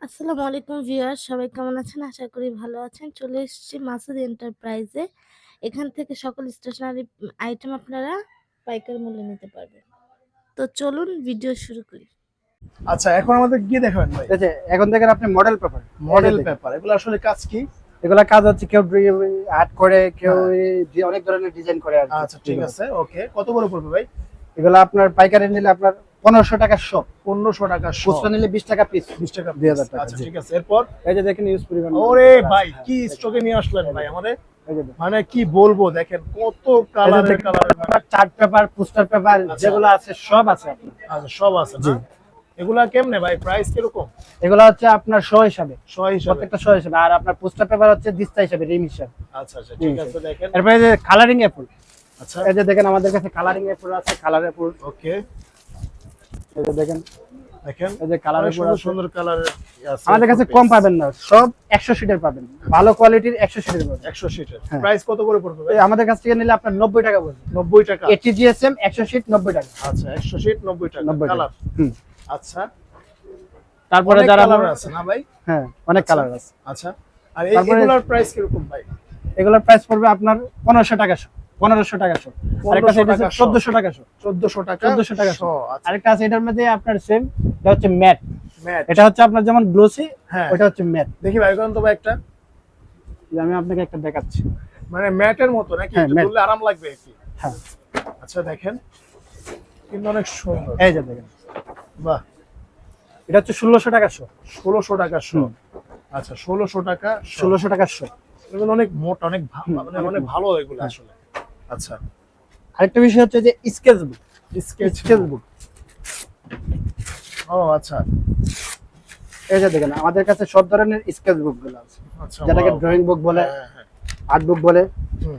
আসসালামু আলাইকুম ভিউয়ার সবাই কেমন আছেন? আশা করি ভালো আছেন। চলে এসেছি মাসুদ এন্টারপ্রাইজে। এখান থেকে সকল স্টেশনারি আইটেম আপনারা পাইকারি মূল্যে নিতে পারবেন। তো চলুন ভিডিও শুরু করি। আচ্ছা এখন আমাদের গিয়ে দেখাবেন ভাই? ঠিক আছে এখন দেখেন আপনি মডেল পেপার মডেল পেপার এগুলো আসলে কাজ কি? এগুলা কাজ হচ্ছে কেউ আর্ট করে কেউ ডি- অনেক ধরনের ডিজাইন করে আচ্ছা ঠিক আছে ওকে কত করে পড়বে ভাই? এগুলো আপনার পাইকারি নিলে আপনার পনেরোশো টাকা শপ পনেরোশো টাকা খুচরা নিলে বিশ টাকা পিস বিশ টাকা দুই হাজার টাকা, আচ্ছা ঠিক আছে এরপর? এই যে দেখেন ইউজ পরিমাণ। ওরে ভাই কি স্টকে নিয়ে আসলেন ভাই আমাদের। মানে কি বলব দেখেন কত কালারের আপনার চার্ট পেপার পোস্টার পেপার। যেগুলো আছে সব আছে আপনার। আচ্ছা সব আছে জি। এগুলা কেমনে ভাই প্রাইস কীরকম? এগুলো হচ্ছে আপনার শো হিসাবে। শো হিসাবে। প্রত্যেকটা শো হিসাবে। আর আপনার পোস্টার পেপার হচ্ছে দিস্তা হিসাবে রিম হিসাবে। আচ্ছা আচ্ছা ঠিক আছে দেখেন। এরপরে যে কালারিং অ্যাপল আচ্ছা। এই যে দেখেন আমাদের কাছে কালারিং অ্যাপল আছে কালার অ্যাপল ওকে এই যে দেখেন দেখেন এই যে সুন্দর আছে। কালারের আমাদের কাছে কম পাবেন না সব একশো সিটের পাবেন। ভালো কোয়ালিটির একশো সিটের পাবেন। একশো সিটের হ্যাঁ। প্রাইস কত করে পড়বে ভাই? আমাদের কাছ থেকে নিলে আপনার নব্বই টাকা পড়বে। নব্বই টাকা। এটি জিএসএম একশো সিট নব্বই টাকা। আচ্ছা একশো সিট নব্বই টাকা। নব্বই কালার হুম। আচ্ছা। তারপরে যারা কালার আছে না ভাই? হ্যাঁ অনেক কালার আছে। আচ্ছা। আর এই- তারপরে- এগুলোর প্রাইস কীরকম ভাই? এগুলোর প্রাইস পড়বে আপনার পনেরোশো টাকা শো পনেরোশো টাকা শো। আরেকটা 1500 টাকা শো। চোদ্দশো টাকা শো। চোদ্দশো টাকা 1400 টাকা শো আচ্ছা। আরেকটা আছে এটার মধ্যে আপনার সেম এটা হচ্ছে ম্যাট। এটা হচ্ছে আপনার যেমন গ্লোসি হ্যাঁ। ওটা হচ্ছে ম্যাট। দেখি ভাই কোন তো একটা। আমি আপনাকে একটা দেখাচ্ছি। মানে ম্যাটের মতো নাকি? হ্যাঁ, একটু ম্যাট। ধরলে আরাম লাগবে কি হ্যাঁ। আচ্ছা দেখেন। কিন্তু অনেক সুন্দর। এই যে দেখেন। বাহ। এটা হচ্ছে ষোলোশো টাকা শো। ষোলোশো টাকা শো। আচ্ছা ষোলোশো টাকা ষোলোশো টাকা শো। এগুলো অনেক মোটা অনেক ভা- হুম, মানে অনেক অনেক ভালো এগুলো হ্যাঁ। আসলে। আচ্ছা। আরেকটা বিষয় হচ্ছে যে স্কেচ বুক স্কেচ বুক ও আচ্ছা। এই যে দেখেন আমাদের কাছে সব ধরনের স্কেচ বুকগুলো আছে। আচ্ছা যেটাকে ড্রয়িং বুক বলে হ্যাঁ, হ্যাঁ, আর্ট বুক বলে। হুম।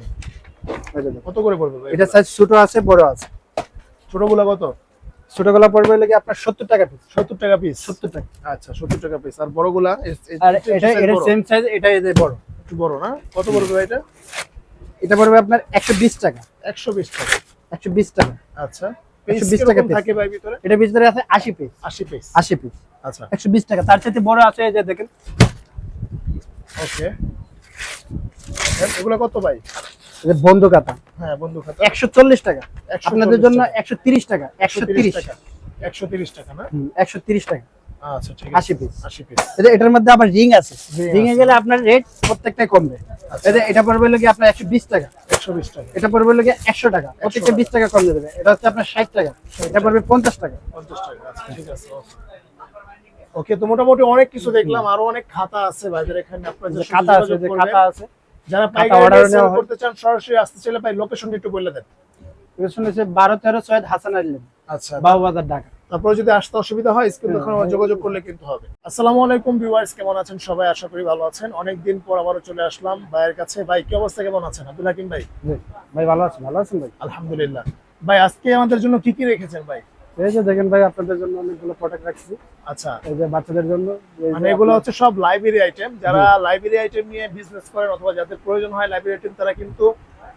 এই যে দেখেন। কত করে পড়বে এটা সাইজ ছোট আছে বড় আছে। ছোটগুলো কত? ছোটগুলো পড়বে লাগে আপনার সত্তর টাকা পিস সত্তর টাকা পিস সত্তর টাকা। আচ্ছা সত্তর টাকা পিস আর এ- আর এটা এটা সেম সাইজ এটা এই যে বড়। একটু বড় না? কত পড়বে এটা? এটা পড়বে আপনার একশো বিশ টাকা। একশো বিশ টাকা। একশো বিশ টাকা। আচ্ছা 120 টাকা থাকে ভাই ভিতরে? এটা ভিতরে আছে আশি পিস আশি পিস আশি পিস আচ্ছা। একশো বিশ টাকা। তার সাথে বড় আছে এই যে দেখেন। ওকে। এগুলো কত ভাই? যে বন্ধু কাতা হ্যাঁ বন্ধু খাতা একশো চল্লিশ টাকা। 140 আপনাদের জন্য টাকা। একশো তিরিশ টাকা। একশো 130 তিরিশ টাকা একশো তিরিশ টাকা না? একশো তিরিশ টাকা। আচ্ছা ঠিক আছে। 80 piece। আশি পিস এই এটার মধ্যে আবার রিং আছে। রিং এ গেলে আপনার রেট প্রত্যেকটাই কমবে। এই এটা পড়বে লাগে আপনার টাকা। টাকা। এটা পড়বে লাগে টাকা। প্রত্যেকটা বিশ টাকা কম দেবে। এটা হচ্ছে আপনার ষাট টাকা। এটা পড়বে পঞ্চাশ টাকা। পঞ্চাশ টাকা আচ্ছা ঠিক আছে ওকে তো মোটামুটি অনেক কিছু দেখলাম। আরও অনেক খাতা আছে বাজারে এখানে। আপনারা যে খাতা আছে যে খাতা আছে। যারা পাইকারি। করতে চান সরাসরি আসতে চাইলে ভাই লোকেশনটা একটু বলে দেন। এটা শুনেছে বারো তেরো ছয় হাসান আইলেন আচ্ছা। বাবুবাজার ঢাকা। তারপরে যদি আসতে অসুবিধা হয় স্ক্রিন হ্যাঁ, দেখানো হ্যাঁ। যোগাযোগ করলে কিন্তু হবে। আসসালামু আলাইকুম ভিউয়ার্স কেমন আছেন? সবাই আশা করি ভালো আছেন। অনেক দিন পর আবারও চলে আসলাম ভাইয়ের কাছে। ভাই কি অবস্থা? কেমন আছেন? আব্দুল হাকিম ভাই। ভাই ভালো আছেন? ভালো আছেন ভাই? আলহামদুলিল্লাহ। ভাই আজকে আমাদের জন্য কি কি রেখেছেন ভাই? এই যে দেখেন ভাই আপনাদের জন্য অনেকগুলো প্রোডাক্ট রাখছি। আচ্ছা। এই যে বাচ্চাদের জন্য মানে এগুলো হচ্ছে সব লাইব্রেরি আইটেম যারা লাইব্রেরি আইটেম নিয়ে বিজনেস করেন অথবা যাদের প্রয়োজন হয় লাইব্রেরি আইটেম তারা কিন্তু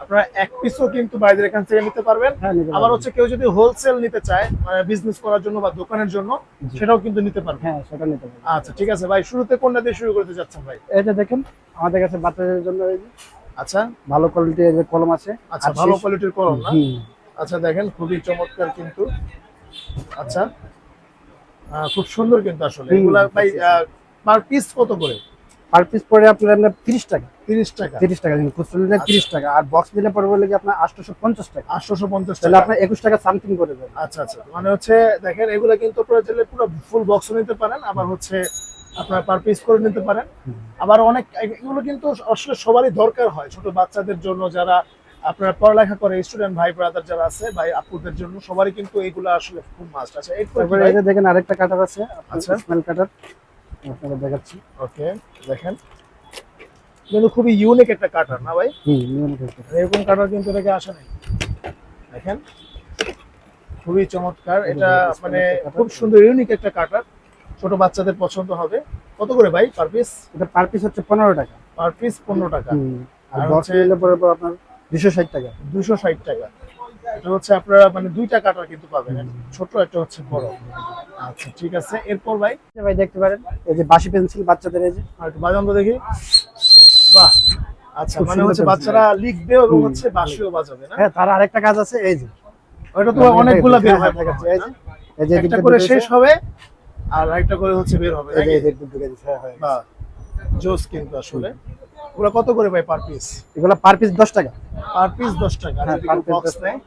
আপনারা এক পিসও কিন্তু বাইরের এখান থেকে নিতে পারবেন। হ্যাঁ আবার হচ্ছে কেউ যদি হোলসেল নিতে চায় মানে বিজনেস করার জন্য বা দোকানের জন্য সেটাও কিন্তু নিতে পারবে হ্যাঁ সেটা নিতে পারবেন। আচ্ছা ঠিক আছে ভাই শুরুতে কোনটা দিয়ে শুরু করতে যাচ্ছেন ভাই? যে দেখেন আমাদের কাছে বাচ্চাদের জন্য আচ্ছা। ভালো কোয়ালিটির যে কলম আছে আচ্ছা ভালো কোয়ালিটির কলম না? আচ্ছা দেখেন খুবই চমৎকার কিন্তু। আচ্ছা। খুব সুন্দর কিন্তু আসলে। এগুলা ভাই পার পিস কত করে? পার পিস পড়ে আপনার আপনার তিরিশ টাকা। তিরিশ টাকা। তিরিশ টাকা দিন খুচরো নিলে আচ্ছা। তিরিশ টাকা। আর বক্স নিলে আপনার আটশোশো পঞ্চাশ টাকা। আটশোশো পঞ্চাশ তাহলে টাকা। আপনার একুশ টাকা সামথিং করে দেবেন আচ্ছা আচ্ছা। মানে হচ্ছে দেখেন এগুলা কিন্তু আপনারা চাইলে পুরো ফুল বক্স নিতে পারেন আবার হচ্ছে আপনার পার পিস করে নিতে পারেন। আবার অনেক এগুলো কিন্তু আসলে সবারই দরকার হয় ছোট বাচ্চাদের জন্য যারা আপনারা পড়ালেখা করে স্টুডেন্ট ভাই ব্রাদার যারা আছে ভাই আপুদের জন্য সবারই কিন্তু এগুলো আসলে খুব মাস্ট আছে এরপর এই যে দেখেন আরেকটা কাটার আছে আচ্ছা। স্মেল কাটার দেখাচ্ছি। ওকে দেখেন। কিন্তু খুবই ইউনিক একটা কাটার না ভাই। এরকম কাটার কিন্তু এটাকে আসে নাই। দেখেন খুবই চমৎকার। এটা মানে খুব সুন্দর ইউনিক একটা কাটার ছোট বাচ্চাদের পছন্দ হবে। কত করে ভাই পার পিস এটা পার পিস হচ্ছে পনেরো টাকা। পার পিস পনেরো টাকা। আর হচ্ছে- নিলে পড়বে আপনার দুশো ষাট টাকা। দুশো ষাট টাকা। এটা হচ্ছে আপনারা মানে দুইটা কাটার কিন্তু পাবেন। ছোট একটা হচ্ছে বড়। আচ্ছা ঠিক আছে। এরপর ভাই? ভাই দেখতে পারেন। এই যে বাসি পেন্সিল বাচ্চাদের এই যে। আর একটু বাজান তো দেখি। বাহ। আচ্ছা মানে হচ্ছে বাচ্চারা লিখবে এবং হচ্ছে বাঁশিও বাজাবে না? হ্যাঁ তার আরেকটা কাজ আছে এই যে। ওটা তো অনেকগুলো বের হয় হ্যাঁ, এই যে এই যে একটা করে শেষ হবে আর একটা করে হচ্ছে বের হবে এই যে ঢুকে হ্যাঁ, হ্যাঁ। বাহ জোস কিন্তু আসলে। ওগুলো কত করে ভাই পার পিস এগুলো পার পিস দশ টাকা। পার পিস দশ টাকা আর হ্যাঁ, যদি কেউ বক্স নেয়?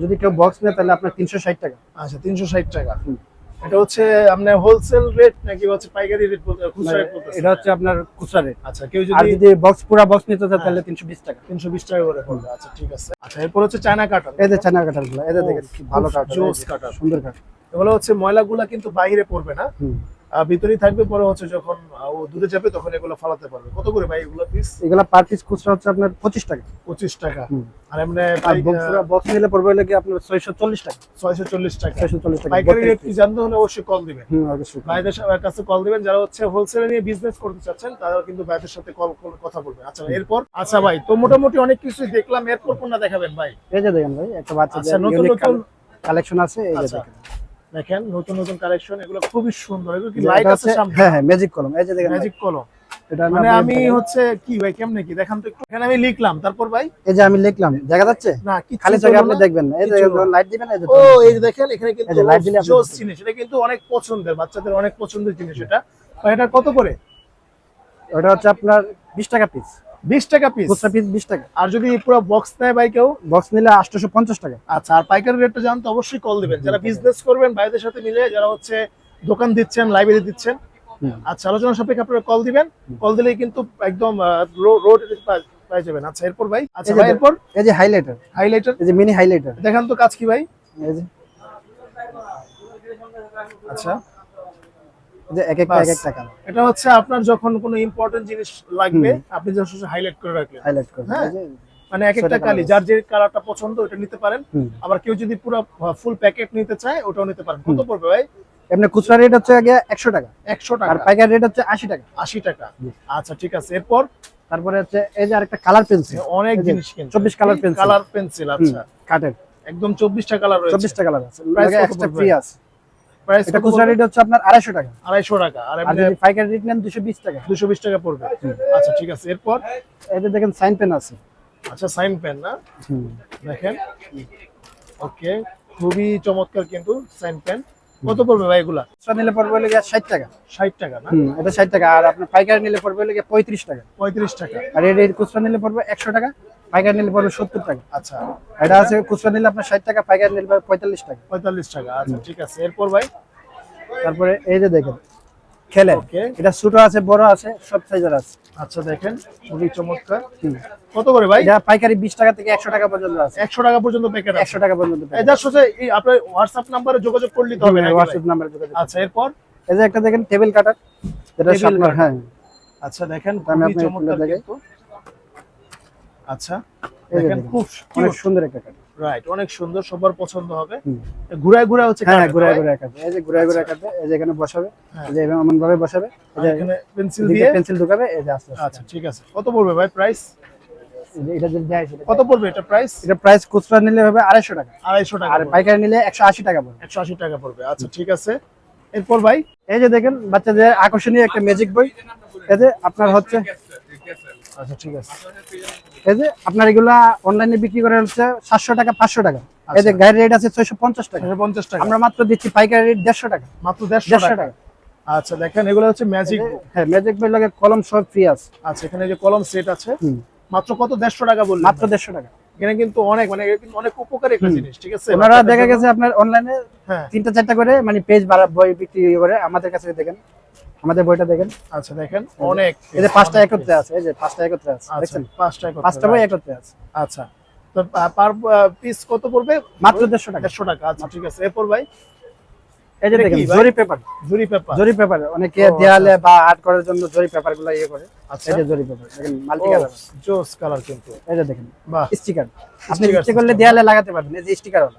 যদি কেউ বক্স নেয় তাহলে আপনার তিনশো ষাট টাকা। আচ্ছা তিনশো ষাট টাকা। হুম। এটা হচ্ছে আপনার হোলসেল রেট নাকি হচ্ছে পাইকারি রেট খুচরা রেট এটা হচ্ছে আপনার খুচরা রেট আচ্ছা কেউ আর যদি যদি বক্স পুরো বক্স নিতে চায় তাহলে তিনশো বিশ টাকা। তিনশো বিশ টাকা করে পড়বে। আচ্ছা ঠিক আছে। আচ্ছা এরপর হচ্ছে চায়না কাটার এই যে চায়না কাটারগুলো এই যে দেখেন ভালো কাটার জোস কাটার। সুন্দর কাটার এগুলো হচ্ছে ময়লাগুলা কিন্তু বাইরে পড়বে না। ভিতরেই থাকবে পরে হচ্ছে যখন ও দূরে যাবে তখন এগুলো ফালাতে পারবে। কত করে ভাই এগুলো পিস এগুলো পার পিস খুচরা হচ্ছে আপনার পঁচিশ টাকা। পঁচিশ টাকা। আর এমনি বক্স নিলে পড়বে কি আপনার ছয়শো চল্লিশ টাকা। ছয়শো চল্লিশ টাকা। ছয়শো চল্লিশ টাকা। পাইকারি রেট কি জানতে হলে অবশ্যই কল দিবেন। অবশ্যই। ভাইদের কাছে কল দিবেন যারা হচ্ছে হোলসেলে নিয়ে বিজনেস করতে চাচ্ছেন তারা কিন্তু ভাইদের সাথে কল কথা বলবে। আচ্ছা এরপর? আচ্ছা ভাই তো মোটামুটি অনেক কিছু দেখলাম এরপর কোনটা দেখাবেন ভাই? এই যে দেখেন ভাই একটা বাচ্চা আচ্ছা নতুন নতুন কালেকশন আছে এই যে আচ্ছা, দেখেন। দেখেন নতুন নতুন কালেকশন এগুলো খুবই সুন্দর। এগুলো কি লাইট আছে সামনে? হ্যাঁ হ্যাঁ ম্যাজিক কলম এই যে দেখেন ম্যাজিক কলম এটা মানে আমি হচ্ছে কি ভাই কেমনে কি? দেখান তো একটু এখানে আমি লিখলাম তারপর ভাই? এই যে আমি লিখলাম দেখা যাচ্ছে? না কি খালি জায়গা আপনি দেখবেন না। এই যে লাইট দিবেন এই যে ও এই যে দেখেন এখানে কিন্তু light দিলে আপনি জোস জিনিস এটা কিন্তু অনেক পছন্দের বাচ্চাদের অনেক পছন্দের জিনিস এটা। এটা কত করে? ওটা হচ্ছে আপনার বিশ টাকা পিস বিশ টাকা পিস খুচরা পিস বিশ টাকা। আর যদি পুরো বক্স নেয় ভাই কেউ? বক্স নিলে আটশোশো পঞ্চাশ টাকা। আচ্ছা আর পাইকারি রেটটা জানতে অবশ্যই কল দিবেন। যারা বিজনেস করবেন ভাইদের সাথে মিলে যারা হচ্ছে দোকান দিচ্ছেন লাইব্রেরি দিচ্ছেন আচ্ছা আলোচনা সাপেক্ষে আপনারা কল দিবেন। কল দিলেই কিন্তু একদম রোড পাই যাবেন। আচ্ছা এরপর ভাই? আচ্ছা ভাই এরপর? এই যে হাইলাইটার হাইলাইটার এই যে মিনি হাইলাইটার দেখান তো কাজ কি ভাই? এই যে। আচ্ছা। যে এক একটা এক একটা কালার এটা হচ্ছে আপনার যখন কোনো ইম্পর্টেন্ট জিনিস লাগবে আপনি জাস্ট হাইলাইট করে রাখলেন। হাইলাইট করে হ্যাঁ। মানে এক একটা কালি যার যে কালারটা পছন্দ ওটা নিতে পারেন। আবার কেউ যদি পুরো ফুল প্যাকেট নিতে চায় ওটাও নিতে পারেন। কত পড়বে ভাই? এমনি খুচরা রেট হচ্ছে আগে একশো টাকা। একশো আর টাকা পাইকারি রেট হচ্ছে আশি টাকা। আশি টাকা। আচ্ছা ঠিক আছে। এরপর? তারপরে হচ্ছে এই যে আরেকটা কালার পেন্সিল অনেক জিনিস কিন্তু। 24 colour pencil। কালার পেন্সিল আচ্ছা। কাঠের একদম চব্বিশটা কালার রয়েছে। চব্বিশটা কালার আছে। কত ফ্রি আছে। এটা খুচরা রেট হচ্ছে আপনার আড়াইশো টাকা। আড়াইশো টাকা। আর যদি পাইকারি রেট নেন দুশো বিশ টাকা। দুশো বিশ টাকা পড়বে। আচ্ছা ঠিক আছে। এরপর? এতে দেখেন সাইন পেন আছে। আচ্ছা সাইন পেন না? দেখেন। ওকে খুবই চমৎকার কিন্তু সাইন পেন কত পড়বে ভাই এগুলা? খুচরা নিলে পড়বে গিয়ে ষাট টাকা। ষাট টাকা না? এটা ষাট টাকা। আর আপনার পাইকারি নিলে পড়বে গিয়ে পঁয়ত্রিশ টাকা। পঁয়ত্রিশ টাকা। আর এর খুচরা নিলে পড়বে একশো টাকা। পাইকারি নিলে পড়বে সত্তর টাকা। আচ্ছা। এটা আছে খুচরা নিলে আপনার ষাট টাকা পাইকারি নিলে পড়বে পঁয়তাল্লিশ টাকা। পঁয়তাল্লিশ টাকা আচ্ছা ঠিক আছে। এরপর ভাই? তারপরে এই যে দেখেন খেলে এটা ছোট আছে বড় আছে সব সাইজের আছে। আচ্ছা দেখেন খুবই চমৎকার। কত করে ভাই? এটা পাইকারি বিশ টাকা থেকে একশো টাকা পর্যন্ত আছে। একশো টাকা পর্যন্ত প্যাকেট আছে। একশো টাকা পর্যন্ত জাস্ট হচ্ছে এই আপনার হোয়াটসঅ্যাপ নাম্বারে যোগাযোগ করলে তো হবে? হোয়াটসঅ্যাপ নাম্বার যোগাযোগ আচ্ছা এরপর? এই যে একটা দেখেন টেবিল কাটার এটা হ্যাঁ। আচ্ছা দেখেন খুবই চমৎকার। কিন্তু। আচ্ছা দেখেন। খুব অনেক সুন্দর একটা রাইট অনেক সুন্দর সবার পছন্দ হবে। ঘুরায় ঘুরায় হচ্ছে হ্যাঁ কাটবে, ঘুরে? কাটবে এই যে ঘুরে ঘুরে কাটবে এই যে এখানে বসাবে হ্যাঁ। এই যে এমন ভাবে বসাবে এই যে এখানে পেন্সিল দিয়ে? পেন্সিল ঢুকাবে এই যে আস্তে আচ্ছা ঠিক আছে। কত পড়বে ভাই প্রাইস এটা যদি কত পড়বে এটা প্রাইস এটা প্রাইস খুচরা নিলে হবে আড়াইশো টাকা। আড়াইশো টাকা আর পাইকারি নিলে একশো আশি টাকা পড়বে। একশো আশি টাকা পড়বে। আচ্ছা ঠিক আছে। এরপর ভাই? এই যে দেখেন বাচ্চাদের আকর্ষণীয় একটা ম্যাজিক বই। এই যে আপনার হচ্ছে আচ্ছা ঠিক আছে। এই যে আপনার এগুলা অনলাইনে বিক্রি করে হচ্ছে সাতশো টাকা পাঁচশো টাকা। এই যে গাড়ির রেট আছে ছয়শো পঞ্চাশ টাকা। পঞ্চাশ টাকা। আমরা মাত্র দিচ্ছি পাইকারি রেট দেড়শো টাকা। মাত্র দেড়শো টাকা। আচ্ছা দেখেন এগুলো হচ্ছে ম্যাজিক হ্যাঁ ম্যাজিক বই লাগে কলম সব ফ্রি আছে। আচ্ছা এখানে যে কলম সেট আছে। মাত্র কত? দেড়শো টাকা বললেন মাত্র দেড়শো টাকা। এখানে কিন্তু অনেক মানে কিন্তু অনেক উপকারী একটা জিনিস ঠিক আছে? ওনারা দেখা গেছে আপনার অনলাইনে হ্যাঁ। তিনটা চারটা করে মানে পেজ বই বিক্রি করে আমাদের কাছে দেখেন। আমাদের বইটা দেখেন আচ্ছা দেখেন অনেক এই যে পাঁচটা একত্রে আছে এই যে পাঁচটা একত্রে আছে আচ্ছা দেখছেন পাঁচটা একত্রে, পাঁচটা বই একত্রে আছে আচ্ছা তো পার পিস কত পড়বে মাত্র দেড়শো টাকা দেড়শো টাকা আচ্ছা ঠিক আছে এরপর ভাই এই যে দেখেন জরি পেপার জুরি পেপার জরি পেপার অনেকে আচ্ছা, দেয়ালে বা আর্ট করার জন্য জরি পেপারগুলো ইয়ে করে আচ্ছা এই যে জরি পেপার দেখেন মাল্টি কালার জোস কালার কিন্তু এই যে দেখেন বাহ স্টিকার আপনি ইচ্ছে করলে দেয়ালে লাগাতে পারবেন এই যে স্টিকার হলো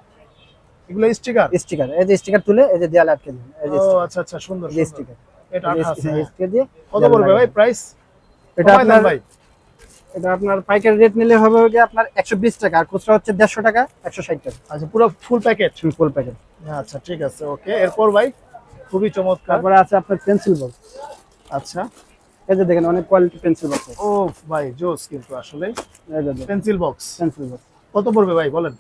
এগুলো স্টিকার স্টিকার এই যে স্টিকার তুলে এই যে দেয়ালে আটকে দিবেন এই যে ও আচ্ছা আচ্ছা সুন্দর। স্টিকার এটা আঠা আছে, হ্যাঁ। স্টিকার দিয়ে কত পড়বে ভাই? প্রাইস এটা আপনার ভাই। এটা আপনার পাইকারি রেট নিলে হবে গিয়ে আপনার একশো বিশ টাকা আর খুচরা হচ্ছে দেড়শো টাকা একশো ষাট টাকা। আচ্ছা পুরো ফুল প্যাকেট ফুল প্যাকেট আচ্ছা ঠিক আছে ওকে এরপর ভাই খুবই চমৎকার। তারপরে আছে আপনার পেন্সিল বক্স আচ্ছা। এই যে দেখেন অনেক কোয়ালিটি পেন্সিল বক্স ও ভাই জোস কিন্তু আসলে পেন্সিল বক্স পেন্সিল বক্স কত পড়বে ভাই বলেন?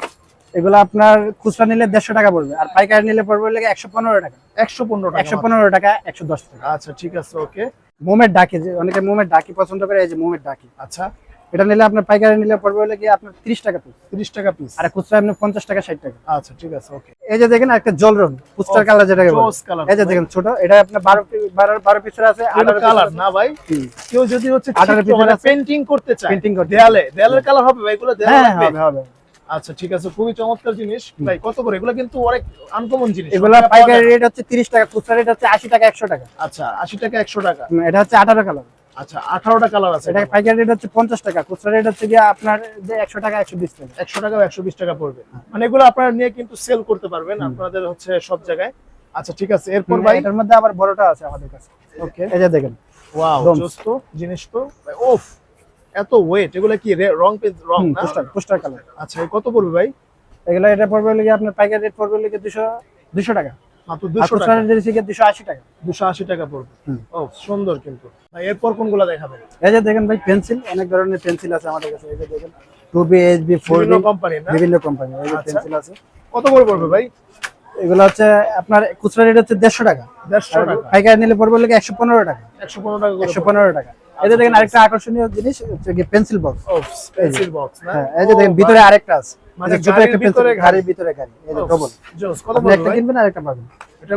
এগুলো আপনার খুচরা নিলে দেড়শো টাকা পড়বে আর পাইকারি নিলে পড়বে লেগে একশো পনেরো টাকা। একশো পনেরো টাকা একশো পনেরো টাকা একশো দশ টাকা। আচ্ছা ঠিক আছে ওকে। মোমের ডাকি যে অনেকে মোমের ডাকি পছন্দ করে এই যে মোমের ডাকি। আচ্ছা। এটা নিলে আপনার পাইকারি নিলে পড়বে হলে গিয়ে আপনার তিরিশ টাকা পিস তিরিশ টাকা পিস আর খুচরা আপনি পঞ্চাশ টাকা ষাট টাকা। আচ্ছা ঠিক আছে ওকে। এই যে দেখেন একটা জল রং পুস্টার কালার যেটাকে বলে। জোস কালার এই যে দেখেন ছোট এটা আপনার বারো বারো বারো পিসের আছে আঠারো কালার না ভাই? কেউ যদি হচ্ছে আঠারো মানে পিসের পেন্টিং করতে চায় Painting করতে দেয়ালে দেয়ালের কালার হবে ভাই এগুলো দেয়ালে হ্যাঁ হবে হবে। আচ্ছা ঠিক আছে খুবই চমৎকার জিনিস। ভাই কত করে? এগুলো কিন্তু অনেক আনকমন জিনিস। এগুলা পাইকারি রেট হচ্ছে তিরিশ টাকা খুচরা রেট হচ্ছে আশি টাকা একশো টাকা। আচ্ছা আশি টাকা একশো টাকা। এটা হচ্ছে আঠারো কালার আচ্ছা আঠারোটা কালার আছে। এটা পাইকারি রেট হচ্ছে পঞ্চাশ টাকা খুচরা রেট হচ্ছে গিয়ে আপনার যে একশো টাকা একশো বিশ টাকা। একশো টাকা একশো বিশ টাকা পড়বে। মানে এগুলো আপনারা নিয়ে কিন্তু সেল করতে পারবেন আপনাদের হচ্ছে সব জায়গায়। আচ্ছা ঠিক আছে এরপর ভাই? এটার মধ্যে আবার বড়টা আছে আমাদের কাছে। ওকে এই যে দেখেন। Wow Doms। জোস তো জিনিস তো। ওফ! এত ওয়েট এগুলো কি রে- পেজ রং পোস্টার পোস্টার কালার আচ্ছা কত পড়বে ভাই? এগুলো এটা পড়বে লেগে আপনার পাইকারি রেট পড়বে লেগে দুশো দুশো টাকা। মাত্র আর দুশো খুচরা টাকা রেট হচ্ছে দুশো আশি টাকা। দুশো আশি টাকা পড়বে। ও সুন্দর কিন্তু। ভাই এরপর কোনগুলো দেখাবেন এই যে দেখেন ভাই পেন্সিল অনেক ধরনের পেন্সিল আছে আমাদের কাছে। এই যে দেখেন টু বি এইচ ফোর বিভিন্ন কোম্পানি বিভিন্ন কোম্পানি এই যে আচ্ছা। পেন্সিল আছে। কত করে পড়বে ভাই? এগুলো হচ্ছে আপনার খুচরা রেট হচ্ছে দেড়শো টাকা। দেড়শো আর টাকা। পাইকারি নিলে পড়বে লেগে একশো পনেরো টাকা। একশো পনেরো টাকা করে একশো পনেরো টাকা। এই যে দেখেন আরেকটা আকর্ষণীয় জিনিস হচ্ছে কি পেন্সিল বক্স পেন্সিল বক্স না? হ্যাঁ এই যে দেখেন ভিতরে আরেকটা আছে। মানে ছোট একটা পেন্সিল। গাড়ির ভিতরে গাড়ি। এই যে ডবল জোস কত পড়বে একটা কিনবেন আরেকটা পাবেন।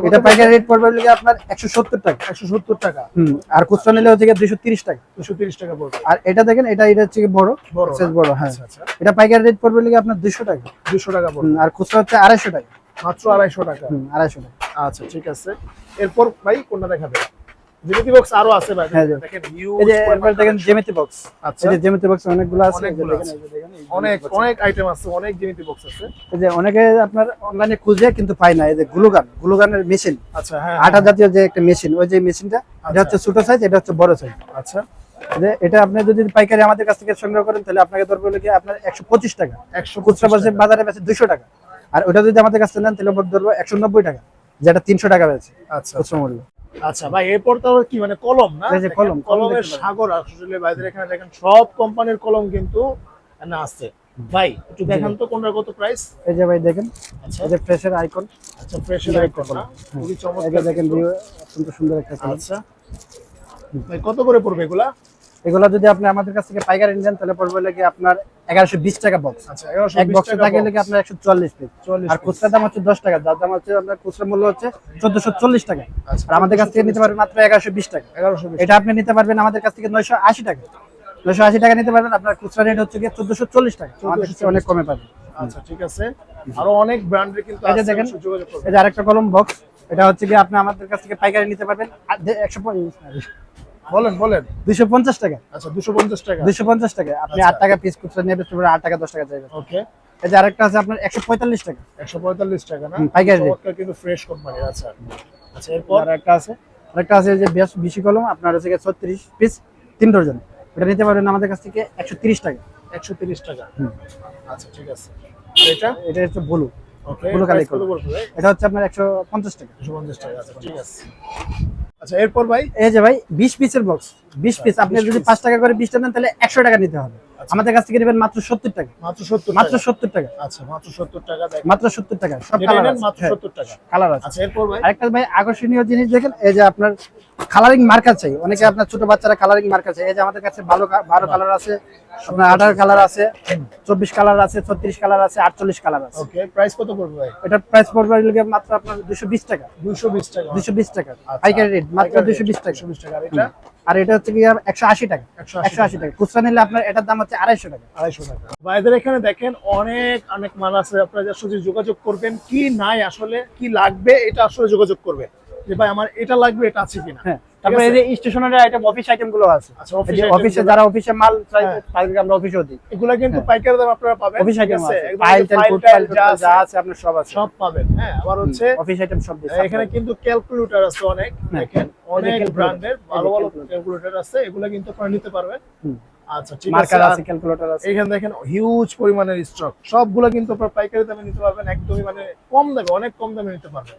এটা পাইকারি রেট পড়বে লেগে আপনার একশো সত্তর টাকা। একশো সত্তর টাকা। হুম আর খুচরা নিলে হচ্ছে গিয়ে দুশো তিরিশ টাকা। দুশো তিরিশ টাকা পড়বে। আর এটা দেখেন এটা এটা হচ্ছে বড় বড় সাইজ বড় হ্যাঁ। আচ্ছা আচ্ছা। এটা পাইকারি রেট পড়বে লেগে আপনার দুশো টাকা। দুশো টাকা পড়বে। আর খুচরা হচ্ছে আড়াইশো টাকা। মাত্র আড়াইশো টাকা। হুম আড়াইশো টাকা। আচ্ছা ঠিক আছে। এরপর ভাই কোনটা দেখাবে জিমিতি বক্স আরও আছে ভাই হ্যাঁ, দেখেন দেখেন বক্স আচ্ছা। এই বক্স অনেকগুলো আছে। অনেক অনেক আইটেম আছে অনেক জিমিতি বক্স আছে। এই যে অনেকে আপনার অনলাইনে খুঁজে কিন্তু পায় না। এই যে গ্লুগান গ্লুগানের মেশিন আচ্ছা হ্যাঁ আটা জাতীয় যে একটা মেশিন ওই যে মেশিনটা এটা আচ্ছা। হচ্ছে ছোট সাইজ এটা হচ্ছে বড় সাইজ আচ্ছা। এটা আপনি যদি পাইকারি আমাদের কাছ থেকে সংগ্রহ করেন তাহলে আপনাকে ধরবে হলো কি আপনার একশো পঁচিশ টাকা। একশো খুচরা বাজারে বাজারে বেচে দুশো টাকা। আর ওটা যদি আমাদের কাছ থেকে নেন তাহলে ধরবো একশো নব্বই টাকা যেটা তিনশো টাকা বেচে আচ্ছা। খুচরা মূল্য। আচ্ছা ভাই এরপর তো কি মানে কলম না? এই যে কলম, কলম কলমের। সাগর আসলে বাইরে এখানে দেখেন সব কোম্পানির কলম কিন্তু না আছে। ভাই একটু দেখান। তো কোনটার কত প্রাইস এই যে ভাই দেখেন আচ্ছা। এই যে ফ্রেশের আইকন আচ্ছা ফ্রেশের আইকন না। খুবই চমৎকার দেখেন। অত্যন্ত সুন্দর একটা আচ্ছা। ভাই কত করে পড়বে এগুলা? এগুলো যদি আপনি আমাদের কাছ থেকে পাইকারি নেন তাহলে পড়বে কি আপনার এগারোশো বিশ টাকা বক্স আচ্ছা এক বক্সে থাকে লেগে আপনার একশো চুয়াল্লিশ পিস আর খুচরা দাম হচ্ছে দশ টাকা যার দাম হচ্ছে আপনার খুচরা মূল্য হচ্ছে চোদ্দশো চল্লিশ টাকা। আচ্ছা, আর আমাদের কাছ থেকে নিতে পারবেন মাত্র এগারোশো বিশ টাকা। এগারোশো এটা আপনি নিতে পারবেন আমাদের কাছ থেকে নয়শো আশি টাকা। নয়শো আশি টাকা নিতে পারবেন আপনার খুচরা রেট হচ্ছে গিয়ে চোদ্দশো চল্লিশ টাকা। আমাদের কাছে অনেক কমে পাবেন। আচ্ছা ঠিক আছে। আরও অনেক ব্র্যান্ডের কিন্তু আছে, দেখেন। এই যে আরেকটা কলম বক্স এটা হচ্ছে গিয়ে আপনি আমাদের কাছ থেকে পাইকারি নিতে পারবেন। একশো পঞ্চাশ বলেন বলেন। দুইশো পঞ্চাশ টাকা। আচ্ছা দুশো পঞ্চাশ টাকা। দুইশো পঞ্চাশ টাকা। আপনি আচ্ছা। আট টাকা পিস খুচরা নিয়ে বেচতে পারেন আট টাকা দশ টাকা চাইবেন। ওকে। এই যে আরেকটা আছে আপনার একশো পঁয়তাল্লিশ টাকা। একশো পঁয়তাল্লিশ টাকা না? পাইকারি কিন্তু ফ্রেশ কোম্পানি আচ্ছা। আচ্ছা এরপর? আর একটা আছে আরেকটা আছে যে বেশ বেশি কলম আপনার হচ্ছে ছত্রিশ পিস তিন ডজন। এটা নিতে পারবেন আমাদের কাছ থেকে একশো তিরিশ টাকা। একশো তিরিশ টাকা। আচ্ছা ঠিক আছে। এটা? এটা হচ্ছে ব্লু। এটা হচ্ছে আপনার একশো পঞ্চাশ টাকা। দুশো পঞ্চাশ টাকা আচ্ছা ঠিক আছে। আচ্ছা এরপর ভাই? এই যে ভাই বিশ পিসের বক্স বিশ পিস আপনি যদি। পাঁচ টাকা করে বিশটা নেন তাহলে একশো টাকা নিতে হবে। আচ্ছা। আমাদের কাছ থেকে নেবেন মাত্র সত্তর টাকা। মাত্র সত্তর মাত্র সত্তর টাকা। আচ্ছা মাত্র সত্তর টাকা মাত্র সত্তর টাকা সব কালার আছে। মাত্র হ্যাঁ, সত্তর টাকা। কালার আছে। আচ্ছা এরপর ভাই? আরেকটা ভাই আকর্ষণীয় জিনিস দেখেন এই যে আপনার কালারিং মার্কার চাই অনেকে আপনার ছোট বাচ্চারা কালারিং মার্কার চাই এই যে আমাদের কাছে ভালো বারো কালার আছে আপনার আঠারো কালার আছে চব্বিশ কালার আছে ছত্রিশ কালার আছে আটচল্লিশ কালার আছে। ওকে প্রাইস কত পড়বে ভাই? এটার প্রাইস পড়বে হলো মাত্র আপনার দুশো বিশ টাকা। দুশো বিশ টাকা। দুশো বিশ টাকা। আচ্ছা। পাইকারি রেট মাত্র দুশো বিশ টাকা। 220 টাকা। এটা? আর এটা হচ্ছে কি একশো আশি টাকা। একশো একশো আশি টাকা। খুচরা নিলে আপনার এটার দাম হচ্ছে আড়াইশো টাকা। আড়াইশো টাকা। ভাইদের এখানে দেখেন অনেক অনেক মাল আছে। আপনারা যার সাথে যোগাযোগ করবেন কি নাই আসলে কি লাগবে এটা আসলে যোগাযোগ করবে যে ভাই আমার এটা লাগবে এটা আছে কিনা? হ্যাঁ। তারপরে এই যে স্টেশনারি আইটেম অফিস আইটেমগুলো আছে। আচ্ছা অফিস অফিসে যারা অফিসে মাল চাই হ্যাঁ। তাদেরকে আমরা অফিসেও দিই। এগুলা কিন্তু পাইকারি দাম আপনারা পাবেন অফিস আইটেম আছে? ফাইল টাইল ফাইল যা আছে, আপনার সব আছে। সব পাবেন। হ্যাঁ আবার হচ্ছে অফিস আইটেম সব দিই এখানে কিন্তু ক্যালকুলেটর আছে অনেক হ্যাঁ। দেখেন? অনেক। ব্র্যান্ডের ভালো ভালো ক্যালকুলেটর আছে এগুলা কিন্তু আপনারা নিতে পারবেন। আচ্ছা ঠিক আছে। মার্কার আছে ক্যালকুলেটর আছে। এখানে দেখেন হিউজ পরিমাণের স্টক সবগুলো কিন্তু আপনার পাইকারি দামে নিতে পারবেন একদমই মানে কম দামে অনেক কম দামে নিতে পারবেন।